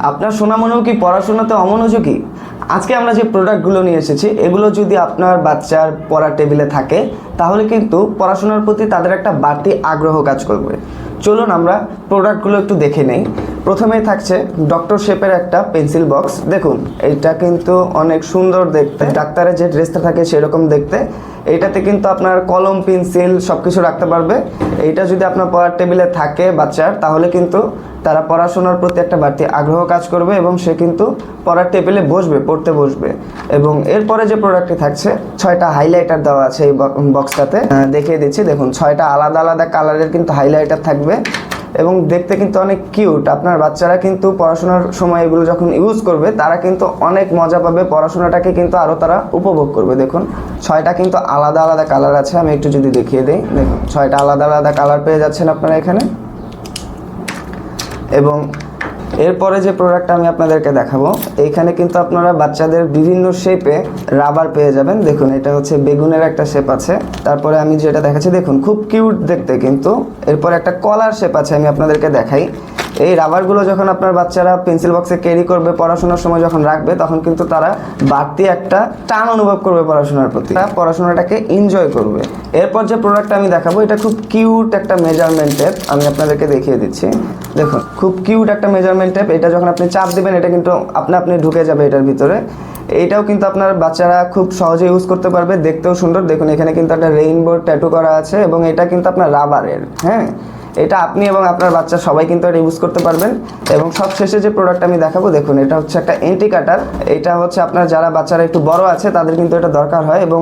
আপনার সোনামনেও কি পড়াশোনাতে অমনোযোগী? আজকে আমরা যে প্রোডাক্টগুলো নিয়ে এসেছি, এগুলো যদি আপনার বাচ্চার পড়ার টেবিলে থাকে, তাহলে কিন্তু পড়াশোনার প্রতি তাদের একটা বাড়তি আগ্রহ কাজ করবে। চলুন আমরা প্রোডাক্টগুলো একটু দেখে নেই। প্রথমেই থাকছে ডক্টর শেপের একটা পেন্সিল বক্স দেখুন, এটা কিন্তু অনেক সুন্দর দেখতে। ডাক্তারের যে ড্রেসটা থাকে সেরকম দেখতে। এইটাতে কিন্তু আপনার কলম পেন্সিল সব কিছু রাখতে পারবে। এইটা যদি আপনার পড়ার টেবিলে থাকে বাচ্চার, তাহলে কিন্তু তারা পড়াশোনার প্রতি একটা বাড়তি আগ্রহ কাজ করবে এবং সে কিন্তু পড়ার টেবিলে বসবে, পড়তে বসবে। এবং এরপরে যে প্রোডাক্টটি থাকছে, ছয়টা হাইলাইটার দেওয়া আছে এই বক্সটাতে দেখিয়ে দিচ্ছি। দেখুন, ছয়টা আলাদা আলাদা কালারের কিন্তু হাইলাইটার থাকবে। এবং দেখতে কিন্তু অনেক কিউট আপনার বাচ্চারা কিন্তু পড়াশোনার সময় এগুলো যখন ইউজ করবে, তারা কিন্তু অনেক মজা পাবে, পড়াশোনাটাকে কিন্তু আরও তারা উপভোগ করবে। দেখুন, ছয়টা কিন্তু আলাদা আলাদা কালার আছে, আমি একটু যদি দেখিয়ে দিই। দেখুন, ছয়টা আলাদা আলাদা কালার পেয়ে যাচ্ছেন আপনারা এখানে। এবং এরপরে যে প্রোডাক্টটা আমি আপনাদেরকে দেখাবো, এইখানে কিন্তু আপনারা বাচ্চাদের বিভিন্ন শেপে রাবার পেয়ে যাবেন। দেখুন, এটা হচ্ছে বেগুনের একটা শেপ আছে। তারপরে আমি যেটা দেখাচ্ছি, দেখুন, খুব কিউট দেখতে কিন্তু। এরপর একটা কলার শেপ আছে, আমি আপনাদেরকে দেখাই। এই রাবারগুলো যখন আপনার বাচ্চারা পেন্সিল বক্সে ক্যারি করবে পড়াশোনার সময় যখন রাখবে, তখন কিন্তু তারা বাড়তি একটা টান অনুভব করবে পড়াশোনার প্রতি। তারা পড়াশোনাটাকে এনজয় করবে। এরপর যে প্রোডাক্টটা আমি দেখাবো, এটা খুব কিউট একটা মেজারমেন্টের আমি আপনাদেরকে দেখিয়ে দিচ্ছি। দেখুন, খুব কিউট একটা মেজারমেন্ট টাইপ এটা যখন আপনি চাপ দেবেন, এটা কিন্তু আপনি আপনি ঢুকে যাবে এটার ভিতরে। এইটাও কিন্তু আপনার বাচ্চারা খুব সহজে ইউজ করতে পারবে, দেখতেও সুন্দর। দেখুন, এখানে কিন্তু একটা রেইনবো ট্যাটু করা আছে এবং এটা কিন্তু আপনার রাবারের হ্যাঁ? এটা আপনি এবং আপনার বাচ্চা সবাই কিন্তু এটা ইউজ করতে পারবেন। এবং সব শেষে যে প্রোডাক্ট আমি দেখাবো, দেখুন, এটা হচ্ছে একটা এন্টি কাটার এটা হচ্ছে আপনার যারা বাচ্চারা একটু বড় আছে, তাদের কিন্তু এটা দরকার হয় এবং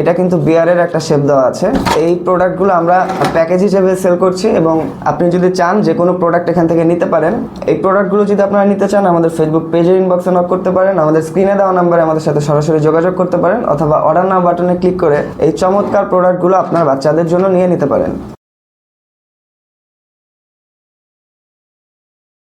এটা কিন্তু বিয়ারের একটা শেপ দেওয়া আছে। এই প্রোডাক্টগুলো আমরা প্যাকেজ হিসেবে সেল করছি এবং আপনি যদি চান যে কোনো প্রোডাক্ট এখান থেকে নিতে পারেন, এই প্রোডাক্টগুলো যদি আপনারা নিতে চান, আমাদের ফেসবুক পেজের ইনবক্সে নক করতে পারেন, আমাদের স্ক্রিনে দেওয়া নাম্বারে আমাদের সাথে সরাসরি যোগাযোগ করতে পারেন, অথবা অর্ডার নাও বাটনে ক্লিক করে এই চমৎকার প্রোডাক্টগুলো আপনার বাচ্চাদের জন্য নিয়ে নিতে পারেন।